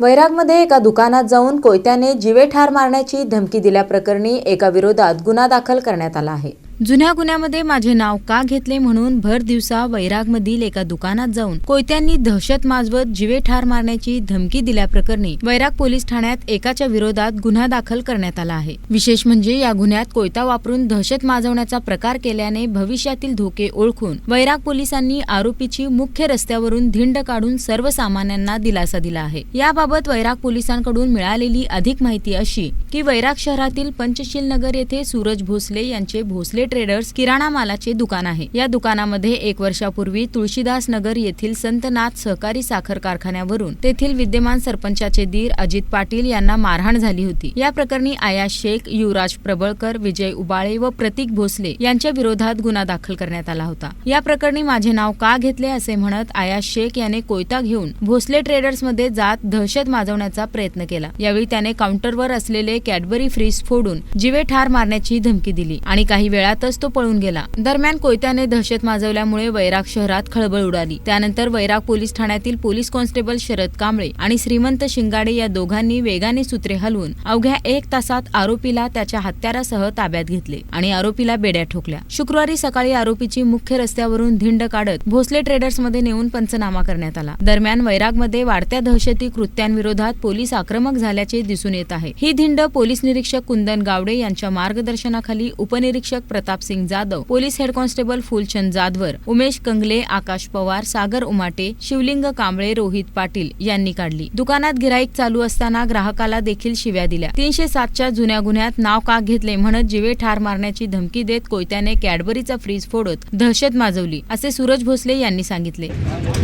वैरागमध्ये एका दुकानात जाऊन कोयत्याने जीवे ठार मारण्याची धमकी दिल्याप्रकरणी एका विरोधात गुन्हा दाखल करण्यात आला आहे. जुन्या गुन्ह्यामध्ये माझे नाव का घेतले म्हणून भर दिवसा वैरागमधील एका दुकानात जाऊन कोयत्यांनी दहशत माजवत जीवे ठार मारण्याची धमकी दिल्याप्रकरणी वैराग पोलीस ठाण्यात एकाच्या विरोधात गुन्हा दाखल करण्यात आला आहे. विशेष म्हणजे या गुन्ह्यात कोयता वापरून दहशत माजवण्याचा प्रकार केल्याने भविष्यातील धोके ओळखून वैराग पोलिसांनी आरोपीची मुख्य रस्त्यावरून धिंड काढून सर्वसामान्यांना दिलासा दिला आहे. याबाबत वैराग पोलिसांकडून मिळालेली अधिक माहिती अशी की वैराग शहरातील पंचशील नगर येथे सूरज भोसले यांचे भोसले ट्रेडर्स किराणा मालाचे दुकान आहे. या दुकानामध्ये एक वर्षापूर्वी तुळशीदास नगर येथील संतनाथ सहकारी साखर कारखान्यावरून तेथील विद्यमान सरपंचाचे दीर अजित पाटील यांना मारहाण झाली होती. या प्रकरणी आया शेख युवराज प्रबळकर विजय उबाळे व प्रतीक भोसले यांच्या विरोधात गुन्हा दाखल करण्यात आला होता. या प्रकरणी माझे नाव का घेतले असे म्हणत आया शेख याने कोयता घेऊन भोसले ट्रेडर्समध्ये जात दहशत माजवण्याचा प्रयत्न केला. यावेळी त्याने काउंटरवर असलेले कॅडबरी फ्रीज फोडून जीवे ठार मारण्याची धमकी दिली आणि काही वेळात त्यातच तो पळून गेला. दरम्यान कोयत्याने दहशत माजवल्यामुळे वैराग शहरात खळबळ उडाली. त्यानंतर वैराग पोलीस ठाण्यातील पोलीस कॉन्स्टेबल शरद कांबळे आणि श्रीमंत शिंगाडे या दोघांनी वेगाने सूत्रे हलवून अवघ्या एक तासात आरोपीला त्याच्या हत्यारासह ताब्यात घेतले आणि आरोपीला बेड्या ठोकल्या. शुक्रवारी सकाळी आरोपीची मुख्य रस्त्यावरून धिंड काढत भोसले ट्रेडर्समध्ये नेऊन पंचनामा करण्यात आला. दरम्यान वैरागमध्ये वाढत्या दहशती कृत्यांविरोधात पोलीस आक्रमक झाल्याचे दिसून येत आहे. ही धिंड पोलीस निरीक्षक कुंदन गावडे यांच्या मार्गदर्शनाखाली उपनिरीक्षक Pratap Singh Jadhav police head constable Phulchand Jadhavar Umesh Kangle Akash Pawar Sagar Umate Shivling Kamble Rohit Patil यांनी काढली. दुकानात गिराईक चालू असताना ग्राहकाला देखील शिव्या दिल्या. तीनशे सातच्या जुन्या गुन्ह्यात नाव का घेतले म्हणत जिवे ठार मारण्याची धमकी देत कोयत्याने कॅडबरीचा फ्रीज फोडत दहशत माजवली असे सूरज भोसले यांनी सांगितले.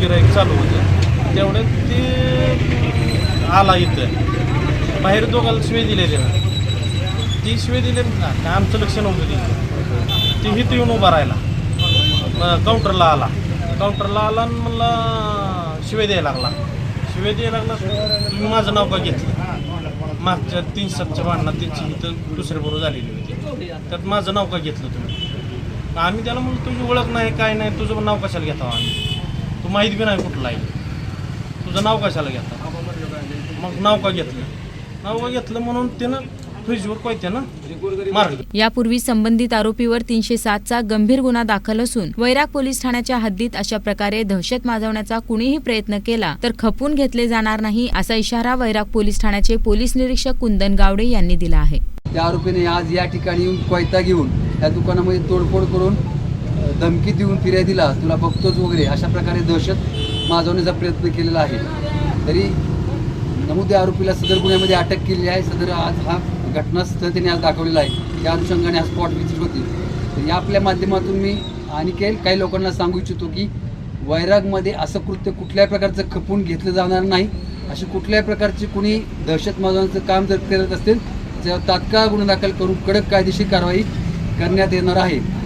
गिराईक चालू म्हणजे ते आला इथं. बाहेर दोघाला शिवे दिलेले ती शिवे दिले ना आमचं लक्ष नव्हतं तिथं ती येऊन उभा राहिला. काउंटरला आला. काउंटरला आला आणि मला शिवे द्यायला लागला. शिवे द्यायला लागला तुम्ही माझं नाव का घेतलं? मागच्या तीन सातच्या भांडणात त्यांची इथं दुसरे बरोबर झालेली होती. त्यात माझं नाव का घेतलं तुम्ही? आम्ही त्याला म्हणलं तुझी ओळख नाही काय नाही तुझं नाव कशाला घेता आम्ही? तू माहीत बी नाही कुठला आहे. तुझं नाव कशाला घेता? मग नाव का घेतलं? नाव का घेतलं म्हणून त्यानं फ्रीजवर मारलं. यापूर्वी संबंधित आरोपीवर तीनशे सातचा गंभीर गुन्हा दाखल असून वैराग पोलीस ठाण्याच्या हद्दीत अशा प्रकारे दहशत माजवण्याचा कुणीही प्रयत्न केला तर खपून घेतले जाणार नाही असा इशारा वैराग पोलीस ठाण्याचे पोलीस निरीक्षक कुंदन गावडे यांनी दिला आहे. त्या आरोपीने आज या ठिकाणी येऊन कोयता घेऊन त्या दुकानामध्ये तोडफोड करून धमकी देऊन फिर्या दिला तुला बघतोच वगैरे अशा प्रकारे दहशत माजवण्याचा प्रयत्न केलेला आहे. तरी नमूद आरोपीला सदर गुन्ह्यामध्ये अटक केली आहे. सदर आज हा घटनास्थळ त्यांनी आज दाखवलेलं आहे. त्या अनुषंगाने हा स्पॉट विजिट होती. तर या आपल्या माध्यमातून मी आणि काही काही लोकांना सांगू इच्छितो की वैरागमध्ये असं कृत्य कुठल्याही प्रकारचं खपून घेतलं जाणार नाही. अशी कुठल्याही प्रकारची कुणी दहशतवादांचं काम जर करत असतील तर तात्काळ गुन्हा दाखल करून कडक कायदेशीर कारवाई करण्यात येणार आहे.